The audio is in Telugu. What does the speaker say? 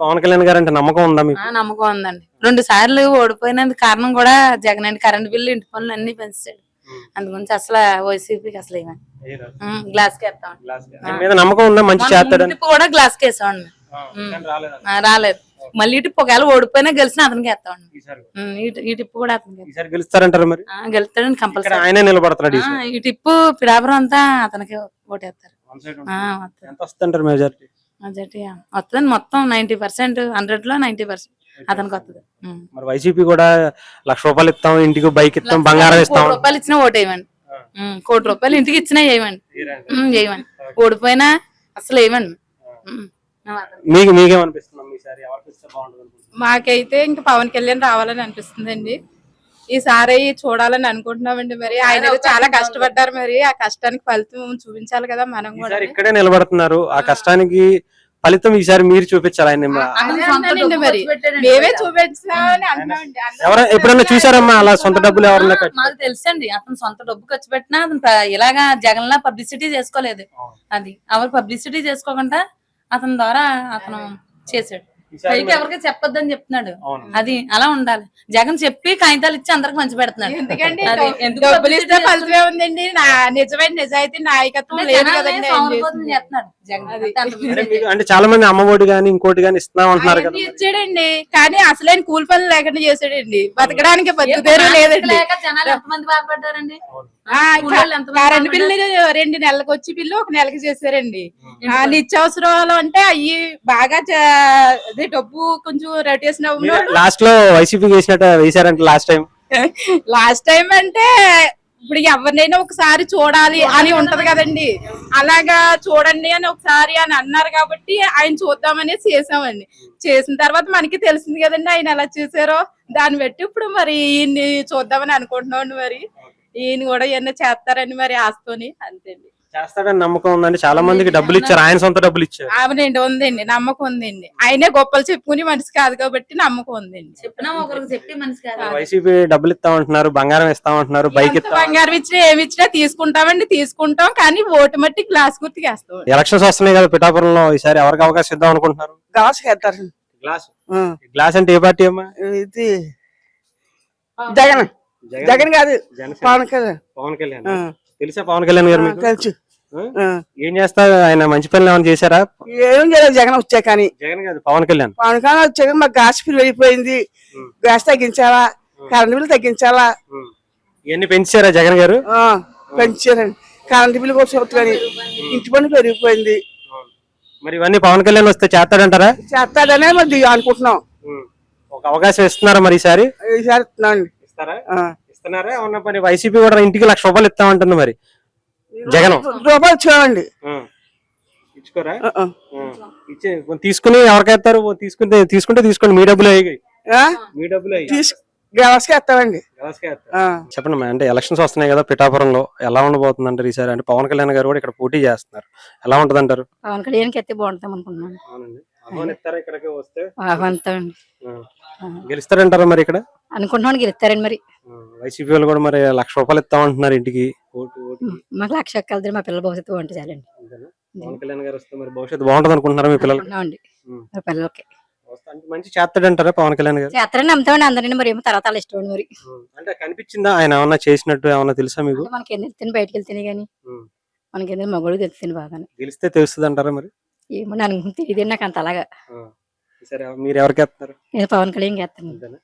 పవన్ కళ్యాణ్ గారు అంటే నమ్మకం ఉందా మీకు? ఆ, నమ్మకం ఉందండి. రెండు సార్లు ఓడిపోయినందుకు కారణం కూడా జగన్ అండి. కరెంట్ బిల్లు ఇంటి పనులు అన్ని పెంచాడు. అందుగురించి అసలు వైసీపీకి అసలు ఏమీ గ్లాస్కి. వేస్తాం ఆయన మీద నమ్మకం ఉందా? మంచి చేస్తాడని. కూడా గ్లాస్కి వేసామండి ఆ, రాలేదు. మళ్ళీ టిప్పు ఒకవేళ ఓడిపోయినా గెలిచినా అతనికి వేస్తామండి ఉమ్, ఈ- ఈ టిప్పు కూడా అతనికి వేస్తాం. ఈసారి గెలుస్తారంటారు మరి? ఆ, గెలుస్తాడని ఇక్కడ కంపల్సరీ. ఆయనే నిలబడుతున్నాడు ఈసారి. ఈ టిప్పు పిడాపురం అంతా అతనికి ఓటేస్తారు. ఎంత వస్తుంటారు మెజారిటీ? మెజారిటీ వస్తుంది మొత్తం నైన్టీ పర్సెంట్ హండ్రెడ్లో నైన్టీ పర్సెంట్. అతనికి వస్తుంది. మరి వైసీపీ కూడా లక్ష రూపాయలు ఇస్తాం ఇంటికి బైక్ ఇస్తాం బంగారం ఇస్తాం. రూపాయలు ఇచ్చినా ఓటు ఉమ్, కోటి రూపాయలు ఇంటికి ఇచ్చినా వేయమండి. ఉమ్, వేయమండి. ఓడిపోయినా అసలు వేయమండి. మీకు అనుకుంటున్నారు? మాకైతే ఇంకా పవన్ కళ్యాణ్ రావాలని అనిపిస్తుందండి. ఈసారి చూడాలని అనుకుంటున్నామండి మరి. ఆయన చాలా కష్టపడ్డారు మరి. ఆ కష్టానికి ఫలితం చూపించాలి కదా మనం కూడా. ఇక్కడే నిలబడుతున్నారు. ఆ కష్టానికి ఫలితం ఈసారి మీరు చూపించాలి ఆయన మేమే. చూపించామని ఎప్పుడైనా చూసారమ్మా అలా సొంత డబ్బులు ఎవరన్నా మాకు తెలుసండి. అతను సొంత డబ్బు ఖర్చు పెట్టినా అతను ఇలాగా జగన్ లా పబ్లిసిటీ చేసుకోలేదు. అది. ఎవరు పబ్లిసిటీ చేసుకోకుండా అతని ద్వారా అతను చేశాడు. పైకి ఎవరికి చెప్పొద్దని చెప్తున్నాడు. అవును. అది అలా ఉండాలి. జగన్ చెప్పి కాగితాలు ఇచ్చి అందరికి మంచి పెడుతున్నాడు. ఎందుకండి? నిజమైన నిజాయితీ నాయకత్వం అంటే చాలా మంది అమ్మఒడి గాని ఇంకోటి గాని ఇస్తున్నాం అంటున్నారు కదా ఇచ్చాడండి. కానీ అసలైన కూలి పనులు లేకుండా చేశాడండి. బతకడానికి బతుకు ప్రణాళిక లేదండి. బాధపడ్డారు? బిల్లు రెండు నెలలకు వచ్చి బిల్లు ఒక నెలకి చేశారండి. నిత్యావసరాలు అంటే అవి బాగా అదే డబ్బు కొంచెం రొటేషన్ అవ్వను లాస్ట్లో వైసీపీ వేసినట్టు వేసారంటే లాస్ట్ టైం లాస్ట్ టైం అంటే ఇప్పుడు ఎవరినైనా ఒకసారి చూడాలి అని ఉంటది కదండి. అలాగా చూడండి అని ఒకసారి అని అన్నారు కాబట్టి ఆయన చూద్దామని చేసామండి. చేసిన తర్వాత మనకి తెలిసింది కదండి ఆయన ఎలా చేశారో. దాన్ని బట్టి ఇప్పుడు మరి ఈయన్ని చూద్దామని అనుకుంటున్నాం మరి. ఈయన కూడా ఏమన్నా చేస్తారని మరి ఆస్తోని అంతేండి. చేస్తాడని నమ్మకం ఉందండి. చాలా మందికి డబ్బులు ఇచ్చారు. ఆయన సొంత డబ్బులు ఇచ్చారు. అవునండి ఉందండి. నమ్మకం ఉందండి. ఆయనే గొప్పలు చెప్పుకుని మనిషి కాదు కాబట్టి నమ్మకం ఉందండి. చెప్పినా ఒకరికి చెప్పి మనిషి కాదు. వైసీపీ డబ్బులు ఇస్తామంటున్నారు బంగారం ఇస్తామంటున్నారు బైక్ బంగారం ఇచ్చినా ఏమి ఇచ్చినా తీసుకుంటామండి తీసుకుంటాం. కానీ ఓటు మట్టి గ్లాస్ గుర్తుకి వేస్తాం ఎలక్షన్స్ వస్తున్నాయి కదా పిఠాపురంలో ఈసారి ఎవరికి అవకాశం ఇద్దాం అనుకుంటున్నారు? గ్లాస్? గ్లాస్ గ్లాస్ అంటే ఏ పార్టీ అమ్మా? ఇది జగన్. జగన్. కాదు జనసేన. పవన్ కళ్యాణ్. పవన్ కళ్యాణ్. తెలుసా పవన్ కళ్యాణ్ గారు మీకు? తెలుసు. ఆ? ఏం చేస్తారు? ఆయన మంచి పనులు ఏమైనా చేశారా? ఏం చేయలేదు జగన్ వచ్చా కానీ. జగన్ కాదు పవన్ కళ్యాణ్. పవన్ కళ్యాణ్ వచ్చాక మాకు గ్యాస్ బిల్ వెళ్ళిపోయింది. గ్యాస్ తగ్గించాలా? కరెంట్ బిల్ తగ్గించాలా? ఉం. ఇవన్నీ పెంచారా జగన్ గారు? ఆ, పెంచారండి. కరెంట్ బిల్ కూడా చూడదు కానీ ఇంటి పని పెరిగిపోయింది. మరి ఇవన్నీ పవన్ కళ్యాణ్ వస్తే చేస్తాడంటారా? చేస్తాడనే మరి అనుకుంటున్నాం. ఒక అవకాశం ఇస్తున్నారా మరి ఈసారి? ఈసారి ఇస్తున్నాండి ఇస్తారా? ఆ. ఇస్తున్నారా? ఉన్న పని వైసీపీ కూడా ఇంటికి లక్ష రూపాయలు ఇస్తామంటుంది మరి. జగన్. రూపాయలు చూడండి ఉం. ఇచ్చుకోరా. ఇచ్చే తీసుకుని ఎవరికైస్తారు తీసుకుంటే తీసుకుంటే తీసుకోండి మీ డబ్బులు అయ్యి. ఆ? మీ డబ్బులు అయ్యి. చెప్పండి అంటే ఎలక్షన్స్ వస్తున్నాయి కదా పిఠాపురంలో ఎలా ఉండబోతుంది అంటారు ఈసారి? అంటే పవన్ కళ్యాణ్ గారు కూడా ఇక్కడ పోటీ చేస్తున్నారు. ఎలా ఉంటది అంటారు పవన్ కళ్యాణ్కి అయితే బాగుంటాం అనుకున్నాను ఇక్కడికి వస్తే? ఆహ్వానిస్తామండి గెలుస్తారంటారా మరి ఇక్కడ? అనుకుంటున్నాను గెలుస్తారండి మరి. వైసీపీ వాళ్ళు కూడా మరి లక్ష రూపాయలు ఇస్తామంటున్నారు ఇంటికి. Vote vote. మాకు లక్ష కలిసి మా పిల్లల భవిష్యత్తు బాగుంటుంది చాలండి. పవన్ కళ్యాణ్ గారు వస్తే మరి భవిష్యత్తు బాగుంటది అనుకుంటున్నారా మీ పిల్లలకి? ఉం. మా పిల్లలకి. వస్తే అంటే మంచి చేస్తాడంటారా పవన్ కళ్యాణ్ గారు? చేస్తారని నమ్ముతామండి అందరినీ మరి ఏమో తర్వాత వాళ్ళ ఇష్టం అండి మరి. అంటే కనిపించిందా? ఆయన ఏమన్నా చేసినట్టు ఏమన్నా తెలుసా మీకు? అంటే మనకి ఎందుకు తెలియని బయటకు వెళ్తేనే కానీ ఉం. మనకి ఎందుకు మగోడు తెలుస్తుంది బాగానే. గెలిస్తే తెలుస్తుంది అంటారా మరి? ఏమో నాకు తెలియదు నాకు అంత అలాగా. సరే మీరు ఎవరికి వేస్తున్నారు? నేను పవన్ కళ్యాణ్ చేస్తాను అంతేనా?